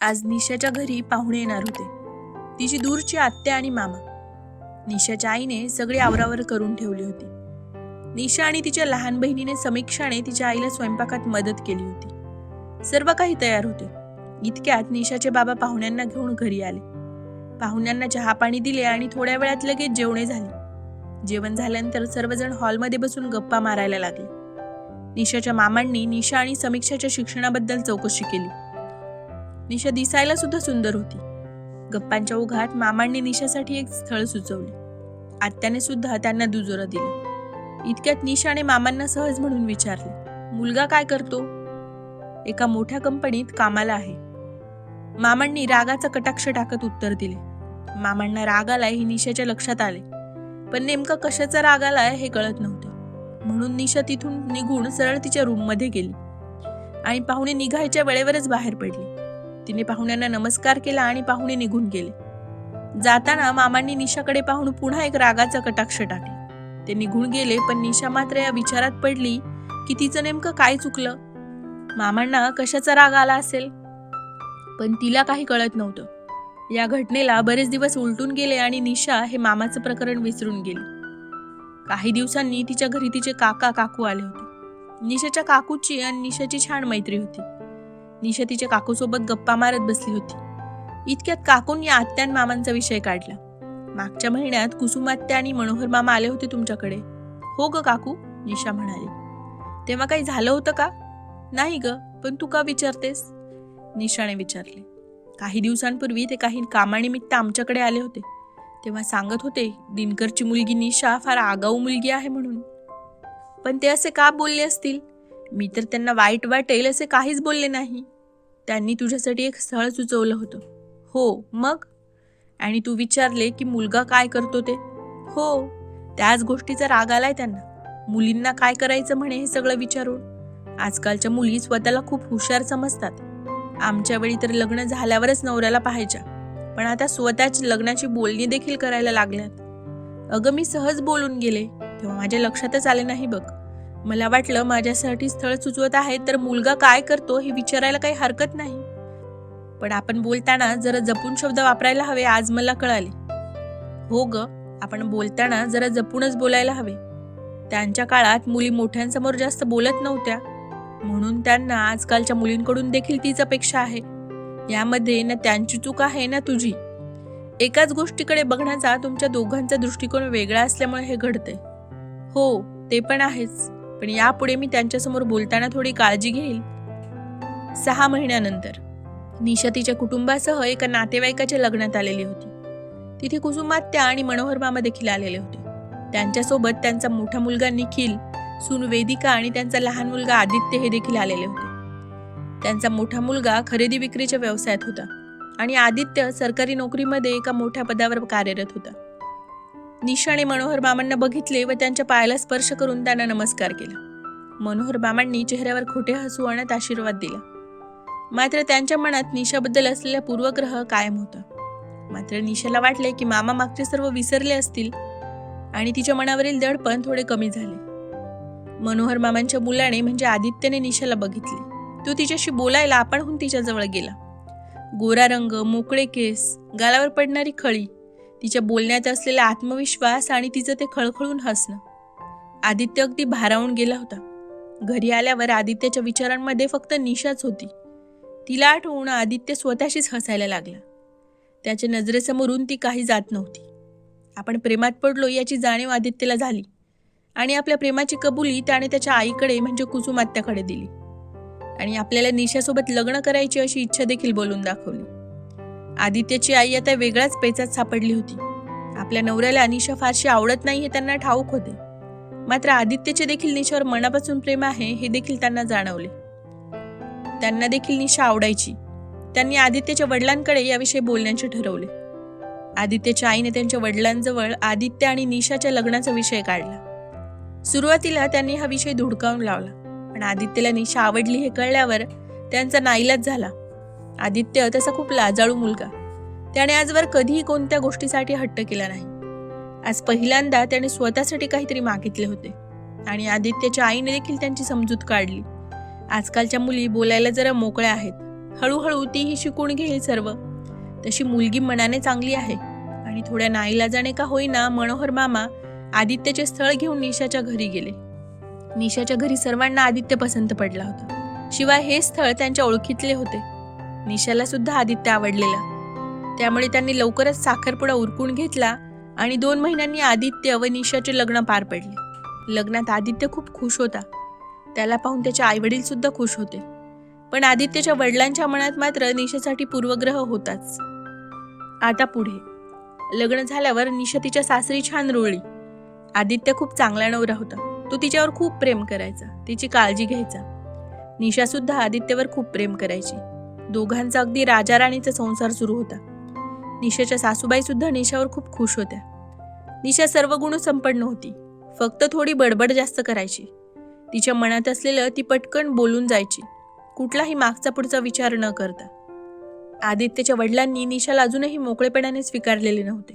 आज निशाच्या घरी पाहुणे येणार होते. तिची दूरची आत्या आणि मामा. निशाच्या आईने सगळी आवरावर करून ठेवली होती. निशा आणि तिच्या लहान बहिणीने समीक्षाने तिच्या आईला स्वयंपाकात मदत केली होती. सर्व काही तयार होते. इतक्यात निशाचे बाबा पाहुण्यांना घेऊन घरी आले. पाहुण्यांना चहा पाणी दिले आणि थोड्या वेळात लगेच जेवणे झाली. जेवण झाल्यानंतर सर्वजण हॉलमध्ये बसून गप्पा मारायला लागले. निशाच्या मामांनी निशा आणि समीक्षाच्या शिक्षणाबद्दल चौकशी केली. निशा दिसायला सुद्धा सुंदर होती. गप्पांच्या ओघात मामांनी निशासाठी एक स्थळ सुचवले. आत्याने सुद्धा त्यांना दुजोरा दिला. इतक्यात निशाने मामांना सहज म्हणून विचारले मुलगा काय करतो? एका मोठ्या कंपनीत कामाला आहे. मामांनी रागाचा कटाक्ष टाकत उत्तर दिले. मामांना राग आलाय हे निशाच्या लक्षात आले. पण नेमका कशाचा राग आलाय हे कळत नव्हते. म्हणून निशा तिथून निघून सरळ तिच्या रूममध्ये गेली आणि पाहुणे निघायच्या वेळेवरच बाहेर पडली. तिने पाहुण्यांना नमस्कार केला आणि पाहुणे निघून गेले. जाताना मामांनी निशाकडे पाहून पुन्हा एक रागाचा कटाक्ष टाकला. ते निघून गेले पण निशा मात्र या विचारात पडली की तिचं नेमकं काय चुकलं? मामांना कशाचा राग आला असेल? पण तिला काही कळत नव्हतं. या घटनेला बरेच दिवस उलटून गेले आणि निशा हे मामाचं प्रकरण विसरून गेली. काही दिवसांनी तिच्या घरी तिचे काका काकू आले होते. निशाच्या काकूची आणि निशाची छान मैत्री होती. निशा तिच्या काकूसोबत गप्पा मारत बसली होती. इतक्यात काकूंनी आत्यान मामांचा विषय काढला. मागच्या महिन्यात कुसुमात्या आणि मनोहर मामा आले होते तुमच्याकडे. हो ग काकू निशा म्हणाली. तेव्हा काही झालं होतं का? नाही ग पण तू का विचारतेस? निशाने विचारले. काही दिवसांपूर्वी ते काही कामानिमित्त आमच्याकडे आले होते. तेव्हा सांगत होते दिनकरची मुलगी निशा फार आगाऊ मुलगी आहे म्हणून. पण ते असे का बोलले असतील? मी तर त्यांना वाईट वाटेल असे काहीच बोलले नाही. त्यांनी तुझ्यासाठी एक स्थळ सुचवलं होतं. हो मग? आणि तू विचारले की मुलगा काय करतो ते? हो त्याच गोष्टीचा राग आलाय त्यांना. मुलींना काय करायचं म्हणे हे सगळं विचारून? आजकालच्या मुली स्वतःला खूप हुशार समजतात. आमच्या वेळी तर लग्न झाल्यावरच नवऱ्याला पाहायच्या. पण आता स्वतःची लग्नाची बोलणी देखील करायला लागल्यात. अगं मी सहज बोलून गेले. तेव्हा माझ्या लक्षातच आले नाही बघ. मला वाटलं माझ्यासाठी स्थळ सुचवत आहे तर मुलगा काय करतो हे विचारायला काही हरकत नाही. पण आपण बोलताना जरा जपून शब्द वापरायला हवे आज मला कळाले. हो ग आपण बोलताना जरा जपूनच बोलायला हवे. त्यांच्या काळात मुली मोठ्यांसमोर जास्त बोलत नव्हत्या. म्हणून त्यांना आजकालच्या मुलींकडून देखील तीच अपेक्षा आहे. यामध्ये ना त्यांची चूक आहे ना तुझी. एकाच गोष्टीकडे बघण्याचा तुमच्या दोघांचा दृष्टिकोन वेगळा असल्यामुळे हे घडते हो ते पण आहेच. पण यापुढे मी त्यांच्यासमोर बोलताना थोडी काळजी घेईल. सहा महिन्यानंतर निशा तिच्या कुटुंबासह एका नातेवाईकाच्या लग्नात आलेली होती. तिथे कुसुमात्या आणि मनोहर मामा देखील आलेले होते. त्यांच्यासोबत त्यांचा मोठा मुलगा निखिल सून वेदिका आणि त्यांचा लहान मुलगा आदित्य हे देखील आलेले होते. त्यांचा मोठा मुलगा खरेदी विक्रीच्या व्यवसायात होता आणि आदित्य सरकारी नोकरीमध्ये एका मोठ्या पदावर कार्यरत होता. निशाने मनोहर मामांना बघितले व त्यांच्या पायाला स्पर्श करून त्यांना नमस्कार केला. मनोहर मामांनी चेहऱ्यावर खोटे हसू आणत आशीर्वाद दिला. मात्र त्यांच्या मनात निशाबद्दल असलेला पूर्वग्रह कायम होता. मात्र निशाला वाटले की मामा मागचे सर्व विसरले असतील आणि तिच्या मनावरील दडपण थोडे कमी झाले. मनोहर मामांच्या मुलाने म्हणजे आदित्यने निशाला बघितले. तो तिच्याशी बोलायला आपणहून तिच्याजवळ गेला. गोरा रंग मोकळे केस गालावर पडणारी खळी तिच्या बोलण्यात असलेला आत्मविश्वास आणि तिचं ते खळखळून हसणं. आदित्य अगदी भारावून गेला होता. घरी आल्यावर आदित्यच्या विचारांमध्ये फक्त निशाच होती. तिला आठवून आदित्य स्वतःशीच हसायला लागला. त्याच्या नजरेसमोरून ती काही जात नव्हती. आपण प्रेमात पडलो याची जाणीव आदित्यला झाली. आणि आपल्या प्रेमाची कबुली त्याने त्याच्या आईकडे म्हणजे कुसुमात्याकडे दिली. आणि आपल्याला निशासोबत लग्न करायची अशी इच्छा देखील बोलून दाखवली. आदित्यची आई आता वेगळ्याच पेचात सापडली होती. आपल्या नवऱ्याला निशा फारशी आवडत नाही हे त्यांना ठाऊक होते. मात्र आदित्यचे देखील निशावर मनापासून प्रेम आहे हे देखील त्यांना जाणवले. त्यांना देखील निशा आवडायची. त्यांनी आदित्यच्या वडिलांकडे याविषयी बोलण्याचे ठरवले. आदित्यच्या आईने त्यांच्या वडिलांजवळ आदित्य आणि निशाच्या लग्नाचा विषय काढला. सुरुवातीला त्यांनी हा विषय धुडकावून लावला. पण आदित्यला निशा आवडली हे कळल्यावर त्यांचा नाईलाज झाला. आदित्य तसा खूप लाजाळू मुलगा. त्याने आजवर कधीही कोणत्या गोष्टीसाठी हट्ट केला नाही. आज पहिल्यांदा त्याने स्वतःसाठी काहीतरी मागितले होते. आणि आदित्यच्या आईने देखील त्यांची समजूत काढली. आजकालच्या मुली बोलायला जरा मोकळ्या आहेत. हळूहळू तीही शिकून घेईल सर्व. तशी मुलगी मनाने चांगली आहे. आणि थोड्या नाईलाजाने का होईना मनोहर मामा आदित्यचे स्थळ घेऊन निशाच्या घरी गेले. निशाच्या घरी सर्वांना आदित्य पसंत पडला होता. शिवाय हे स्थळ त्यांच्या ओळखीतले होते. निशाला सुद्धा आदित्य आवडलेला. त्यामुळे त्यांनी लवकरच साखरपुडा उरकून घेतला आणि दोन महिन्यांनी आदित्य व निशाचे लग्न पार पडले. लग्नात आदित्य खूप खुश होता. त्याला पाहून त्याचे आईवडील सुद्धा खुश होते. पण आदित्यच्या वडिलांच्या मनात मात्र निशासाठी पूर्वग्रह होताच. आता पुढे. लग्न झाल्यावर निशा तिच्या सासरी छान रुळली. आदित्य खूप चांगला नवरा होता. तो तिच्यावर खूप प्रेम करायचा. तिची काळजी घ्यायचा. निशा सुद्धा आदित्यवर खूप प्रेम करायची. दोघांचा अगदी राजा राणीचा संसार सुरू होता. निशाच्या सासूबाई सुद्धा निशावर खूप खुश होत्या. निशा सर्व गुण संपन्न होती. फक्त थोडी बडबड जास्त करायची. तिच्या मनात असलेलं ती पटकन बोलून जायची. कुठलाही मागचा पुढचा विचार न करता. आदित्यच्या वडिलांनी निशाला अजूनही मोकळेपणाने स्वीकारलेले नव्हते.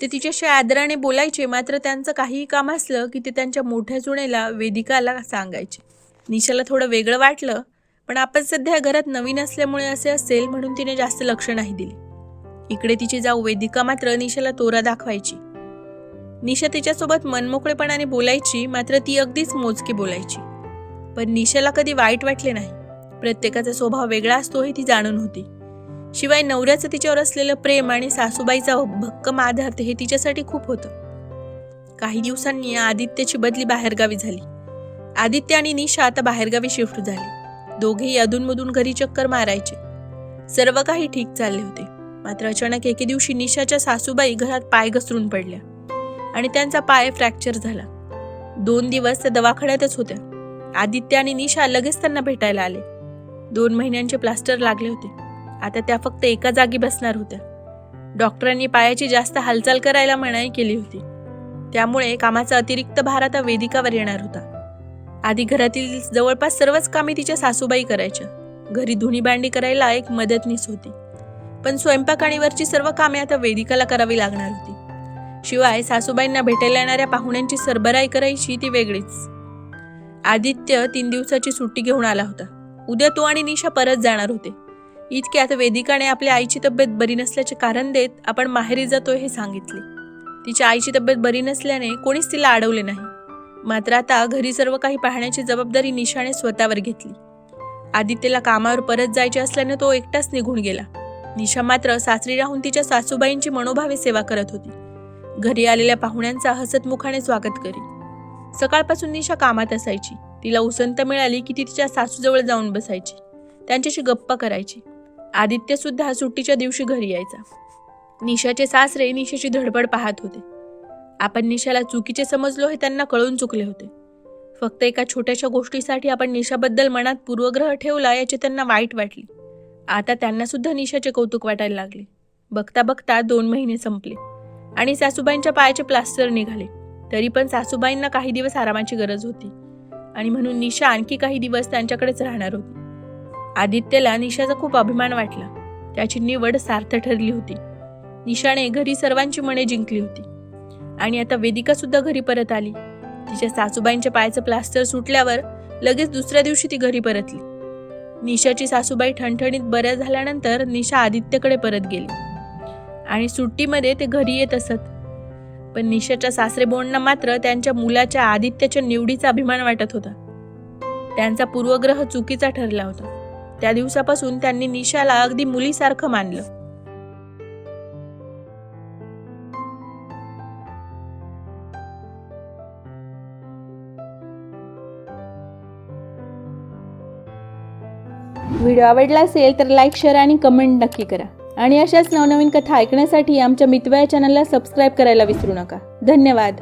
ते तिच्याशी आदराने बोलायचे मात्र त्यांचं काहीही काम असलं की ते त्यांच्या मोठ्या जुणेला वेदिकाला सांगायचे. निशाला थोडं वेगळं वाटलं पण आपण सध्या घरात नवीन असल्यामुळे असे असेल म्हणून तिने जास्त लक्ष नाही दिले. इकडे तिची जाऊ वेदिका मात्र निशाला तोरा दाखवायची. निशा तिच्यासोबत मनमोकळेपणाने बोलायची मात्र ती अगदीच मोजकी बोलायची. पण निशाला कधी वाईट वाटले नाही. प्रत्येकाचा स्वभाव वेगळा असतो हे ती जाणून होती. शिवाय नवऱ्याचं तिच्यावर असलेलं प्रेम आणि सासूबाईचा भक्कम आधार हे तिच्यासाठी खूप होतं. काही दिवसांनी आदित्यची बदली बाहेरगावी झाली. आदित्य आणि निशा आता बाहेरगावी शिफ्ट झाली. दोघेही अधूनमधून घरी चक्कर मारायचे. सर्व काही ठीक चालले होते. मात्र अचानक एके दिवशी निशाच्या सासूबाई घरात पाय घसरून पडल्या आणि त्यांचा पाय फ्रॅक्चर झाला. दोन दिवस त्या दवाखान्यातच होत्या. आदित्य आणि निशा लगेच त्यांना भेटायला आले. दोन महिन्यांचे प्लास्टर लागले होते. आता त्या फक्त एका जागी बसणार होत्या. डॉक्टरांनी पायाची जास्त हालचाल करायला मनाई केली होती. त्यामुळे कामाचा अतिरिक्त भार आता वेदिकावर येणार होता. आधी घरातील जवळपास सर्वच कामे तिच्या सासूबाई करायच्या. घरी धुणी भांडी करायला एक मदतनीस होती. पण स्वयंपाकाणीवरची सर्व कामे आता वेदिकाला करावी लागणार होती. शिवाय सासूबाईंना भेटायला येणाऱ्या पाहुण्यांची सरबराई करायची ती वेगळीच. आदित्य तीन दिवसाची सुट्टी घेऊन आला होता. उद्या तो आणि निशा परत जाणार होते. इतक्यात वेदिकाने आपल्या आईची तब्येत बरी नसल्याचे कारण देत आपण माहेरी जातोय हे सांगितले. तिच्या आईची तब्येत बरी नसल्याने कोणीच तिला अडवले नाही. मात्र आता घरी सर्व काही पाहण्याची जबाबदारी निशाने स्वतःवर घेतली. आदित्यला कामावर परत जायचे असल्याने तो एकटाच निघून गेला. निशा मात्र सासरी राहून तिच्या सासूबाईंची मनोभावे सेवा करत होती. घरी आलेल्या पाहुण्यांचा हसतमुखाने स्वागत करी सकाळपासून निशा कामात असायची. तिला उसंत मिळाली की ती तिच्या सासूजवळ जाऊन बसायची. त्यांच्याशी गप्पा करायची. आदित्य सुद्धा सुट्टीच्या दिवशी घरी यायचा. निशाचे सासरे निशाची धडपड पाहत होते. आपण निशाला चुकीचे समजलो हे त्यांना कळून चुकले होते. फक्त एका छोट्याशा गोष्टीसाठी आपण निशाबद्दल मनात पूर्वग्रह ठेवला याची त्यांना वाईट वाटली. आता त्यांना सुद्धा निशाचे कौतुक वाटायला लागले. बघता बघता दोन महिने संपले. आणि सासूबाईंच्या पायाचे प्लास्टर निघाले. तरी पण सासूबाईंना काही दिवस आरामाची गरज होती. आणि म्हणून निशा आणखी काही दिवस त्यांच्याकडेच राहणार होती. आदित्यला निशाचा खूप अभिमान वाटला. त्याची निवड सार्थ ठरली होती. निशाने घरी सर्वांची मने जिंकली होती. आणि आता वेदिका सुद्धा घरी परत आली. तिच्या सासूबाईंच्या पायाचं प्लास्टर सुटल्यावर लगेच दुसऱ्या दिवशी ती घरी परतली. निशाची सासूबाई ठणठणीत बऱ्या झाल्यानंतर निशा आदित्यकडे परत गेली. आणि सुट्टीमध्ये ते घरी येत असत. पण निशाच्या सासरे बोलणं मात्र त्यांच्या मुलाच्या आदित्यच्या निवडीचा अभिमान वाटत होता. त्यांचा पूर्वग्रह चुकीचा ठरला होता. त्या दिवसापासून त्यांनी निशाला अगदी मुलीसारखं मानलं. व्हिडिओ आवडला असेल तर लाईक शेअर आणि कमेंट नक्की करा. आणि अशाच नवनवीन कथा ऐकण्यासाठी आमच्या मितव्या चॅनलला सबस्क्राईब करायला विसरू नका. धन्यवाद.